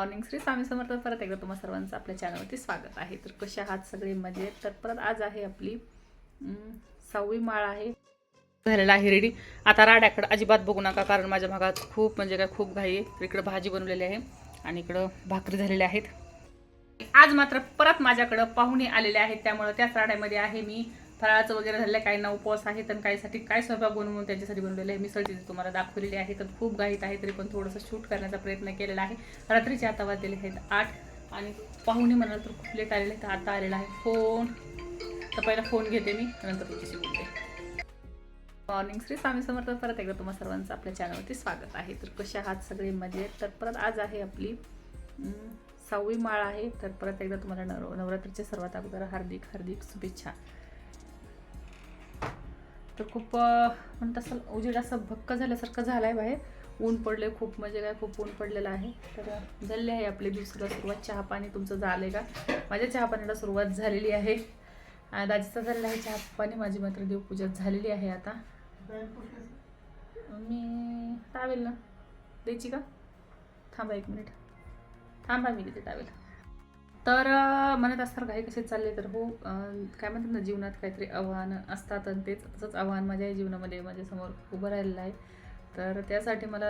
Morning Shri Swami Samarth. परत एकदा तुम्हा सर्वांचं आपल्या चॅनलवरती स्वागत आहे. तर कशा आहात सगळे मजेत? तर परत आज आहे आपली सहावी माळ आहे. झालेला आहे रेडी आता राड्याकडं अजिबात बघू नका कारण माझ्या भागात खूप म्हणजे काय खूप घाई आहे. तर इकडं भाजी बनवलेली आहे आणि इकडं भाकरी झालेल्या आहेत. आज मात्र परत माझ्याकडं पाहुणे आलेले आहेत त्यामुळं त्याच राड्यामध्ये आहे मी. फराळाचं वगैरे झालेलं आहे काही ना उपवास आहे तर काहीसाठी काय स्वयंपाक बनवून त्यांच्यासाठी बनवलेलं आहे. मिसळ तिथे तुम्हाला दाखवलेली आहे तर खूप घाईत आहे तरी पण थोडंसं शूट करण्याचा प्रयत्न केलेला आहे. रात्रीचे आता वाजलेले आहेत आठ आणि पाहुणे म्हणाल तर खूप लेट आलेले तर आता आलेला आहे फोन. तर पहिला फोन घेते मी नंतर तुमच्याशी बोलते. मॉर्निंग श्री स्वामी समर्थ परत एकदा तुम्हा सर्वांचं आपल्या चॅनलवरती स्वागत आहे. तर कशा आहात सगळे मजेत? तर परत आज आहे आपली सहावी माळ आहे. तर परत एकदा तुम्हाला नव नवरात्रीच्या सर्वात अगोदर हार्दिक हार्दिक शुभेच्छा. तर खूप म्हणत असं उजेड असं भक्क झाल्यासारखं झालं आहे बाहेर. ऊन पडले खूप म्हणजे काय खूप ऊन पडलेलं आहे. तर झाले आहे आपले दिवसाला सुरुवात. चहा पाणी तुमचं झालं आहे का? माझ्या चहा पाण्याला सुरुवात झालेली आहे. दाजीचा झालेला आहे चहा पाणी. माझी मात्र देवपूजा झालेली आहे आता. मी टावेल ना? द्यायची का? थांबा एक मिनिट. थांबा मी तिथे टावेल तर म्हणत असतात काही कसे चालले तर हो काय म्हणतात ना जीवनात काहीतरी आव्हानं असतात आणि तेच तसंच आव्हान माझ्या जीवनामध्ये माझ्यासमोर उभं राहिलेलं आहे. तर त्यासाठी मला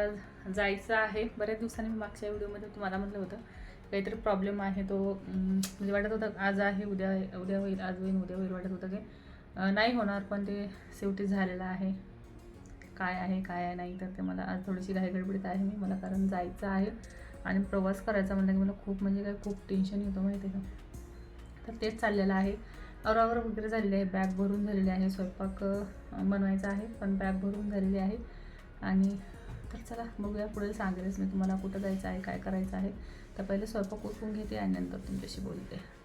जायचं आहे. बऱ्याच दिवसांनी मी मागच्या व्हिडिओमध्ये तुम्हाला म्हटलं होतं काहीतरी प्रॉब्लेम आहे तो म्हणजे वाटत होतं आज आहे उद्या उद्या होईल आज होईल उद्या होईल वाटत होतं की नाही होणार पण ते शेवटी झालेलं आहे. काय आहे काय आहे नाही तर ते मला आज थोडीशी घाईगडबडीत आहे मी मला कारण जायचं आहे. आणि प्रवास करायचा म्हणलं की मला खूप म्हणजे काय खूप टेन्शन येतं माहिती आहे का? तर तेच चाललेलं आहे. अरावर वगैरे झालेली आहे. बॅग भरून झालेली आहे. स्वयंपाक बनवायचा आहे. पण बॅग भरून झालेली आहे. आणि तर चला बघूया पुढे सांगेलच मी तुम्हाला कुठं जायचं आहे काय करायचं आहे. तर पहिले स्वयंपाक उठवून घेते आणि नंतर तुमच्याशी बोलते.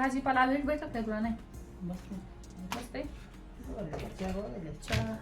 भाजीपाला भेट भेटत नाही तुला नाही बसते चहा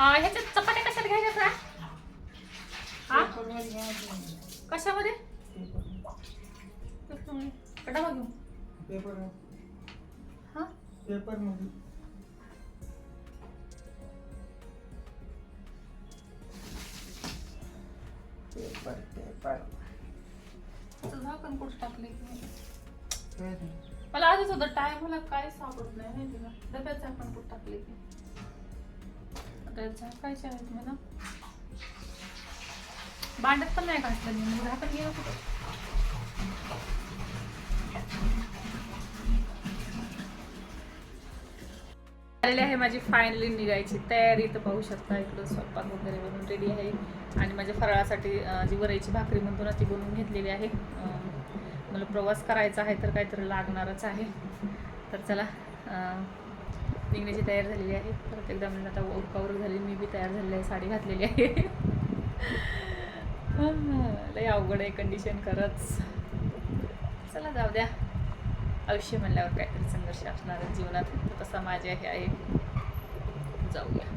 ह्याच्यात चपात्या कशात घ्यायच्या हा? कशामध्ये? कडा घेऊ पेपर हा? पेपरमध्ये पेपर पेपर तुझं कुठं टाकले मला आधीच होतं टाइम मला काय सापडत नाही माहिती का डब्यात झाकण कुठं टाकले की आता झाकायचे आहेत म्हणा भांडत पण नाही घातलं मी मग झाकण गेलं कुठं? झालेली आहे माझी फायनली निघायची तयारी. तर पाहू शकता इकडं स्वयंपाक वगैरे बनवून रेडी आहे. आणि माझ्या फराळासाठी जी वरायची भाकरी म्हणतो ना ती बनवून घेतलेली आहे. मला प्रवास करायचा आहे तर काहीतरी लागणारच आहे. तर चला निघण्याची तयार झालेली आहे. परत एकदा म्हणजे आता उरकावर झाली मी बी तयार झालेली आहे साडी घातलेली आहे. लय अवघड आहे कंडिशन खरंच. चला जाऊ द्या. आयुष्य म्हणल्यावर काहीतरी संघर्ष असणार जीवनात. तसा माझ्या हे आहे. जाऊया.